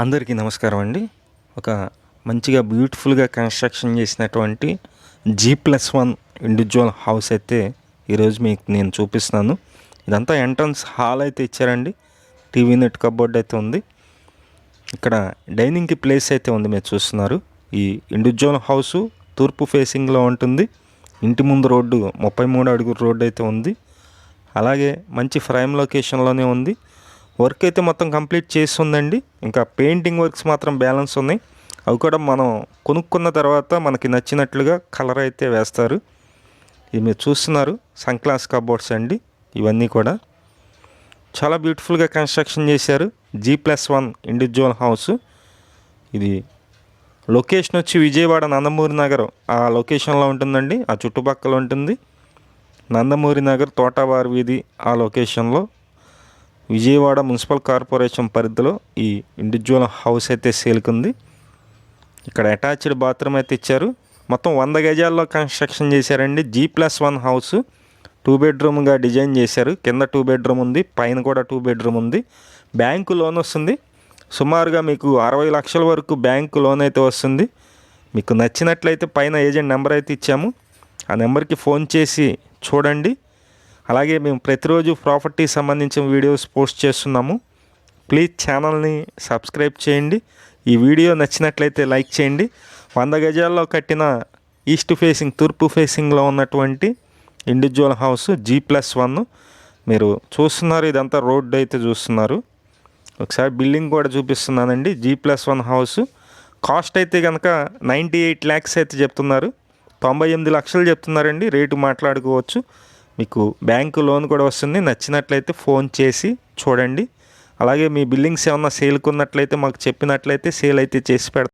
అందరికీ నమస్కారం అండి. ఒక మంచిగా బ్యూటిఫుల్గా కన్స్ట్రక్షన్ చేసినటువంటి G plus one individual house అయితే ఈరోజు మీకు నేను చూపిస్తున్నాను. ఇదంతా ఎంట్రన్స్ హాల్ అయితే ఇచ్చారండి. టీవీ నెట్ కబోర్డ్ అయితే ఉంది. ఇక్కడ డైనింగ్కి ప్లేస్ అయితే ఉంది మీరు చూస్తున్నారు. ఈ ఇండివిజువల్ హౌస్ తూర్పు ఫేసింగ్లో ఉంటుంది. ఇంటి ముందు రోడ్డు ముప్పై మూడు అడుగుల రోడ్డు అయితే ఉంది. అలాగే మంచి ఫ్రైమ్ లొకేషన్లోనే ఉంది. వర్క్ అయితే మొత్తం కంప్లీట్ చేస్తుందండి. ఇంకా పెయింటింగ్ వర్క్స్ మాత్రం బ్యాలెన్స్ ఉన్నాయి. అవి కూడా మనం కొనుక్కున్న తర్వాత మనకి నచ్చినట్లుగా కలర్ అయితే వేస్తారు. ఇది మీరు చూస్తున్నారు సన్ క్లాస్ కబోర్డ్స్ అండి. ఇవన్నీ కూడా. చాలా బ్యూటిఫుల్గా కన్స్ట్రక్షన్ చేశారు. G plus one individual house. ఇది లొకేషన్ వచ్చి విజయవాడ నందమూరి నగర్. ఆ లొకేషన్లో ఉంటుందండి. ఆ చుట్టుపక్కల ఉంటుంది. నందమూరి నగర్ తోటవారి వీధి ఆ లొకేషన్లో. విజయవాడ మున్సిపల్ కార్పొరేషన్ పరిధిలో ఈ ఇండివిజువల్ హౌస్ అయితే సేల్కుంది. ఇక్కడ అటాచ్డ్ బాత్రూమ్ అయితే ఇచ్చారు. మొత్తం వంద గజాల్లో కన్స్ట్రక్షన్ చేశారండి. G plus one house two బెడ్రూమ్గా design చేశారు. కింద టూ బెడ్రూమ్ ఉంది పైన కూడా టూ బెడ్రూమ్ ఉంది. బ్యాంకు లోన్ వస్తుంది. సుమారుగా మీకు అరవై లక్షల వరకు బ్యాంకు లోన్ అయితే వస్తుంది. మీకు నచ్చినట్లయితే పైన ఏజెంట్ నెంబర్ అయితే ఇచ్చాము. ఆ నెంబర్కి ఫోన్ చేసి చూడండి. అలాగే మేము ప్రతిరోజు ప్రాపర్టీ సంబంధించిన వీడియోస్ పోస్ట్ చేస్తున్నాము. ప్లీజ్ ఛానల్ని సబ్స్క్రైబ్ చేయండి. ఈ వీడియో నచ్చినట్లయితే లైక్ చేయండి. వంద గజాల్లో కట్టిన ఈస్ట్ ఫేసింగ్ తూర్పు ఫేసింగ్లో ఉన్నటువంటి individual house G plus one. మీరు చూస్తున్నారు ఇదంతా రోడ్డు అయితే చూస్తున్నారు. ఒకసారి బిల్డింగ్ కూడా చూపిస్తున్నానండి. G plus one house. Cost అయితే కనుక నైంటీ ఎయిట్ ల్యాక్స్ అయితే చెప్తున్నారు. తొంభై ఎనిమిది లక్షలు చెప్తున్నారండి. రేటు మాట్లాడుకోవచ్చు. మీకు బ్యాంకు లోన్ కూడా వస్తుంది. నచ్చినట్లయితే ఫోన్ చేసి చూడండి. అలాగే మీ బిల్డింగ్స్ ఏమన్నా సేల్కి ఉన్నట్లయితే మాకు చెప్పినట్లయితే సేల్ అయితే చేసి పెడతాం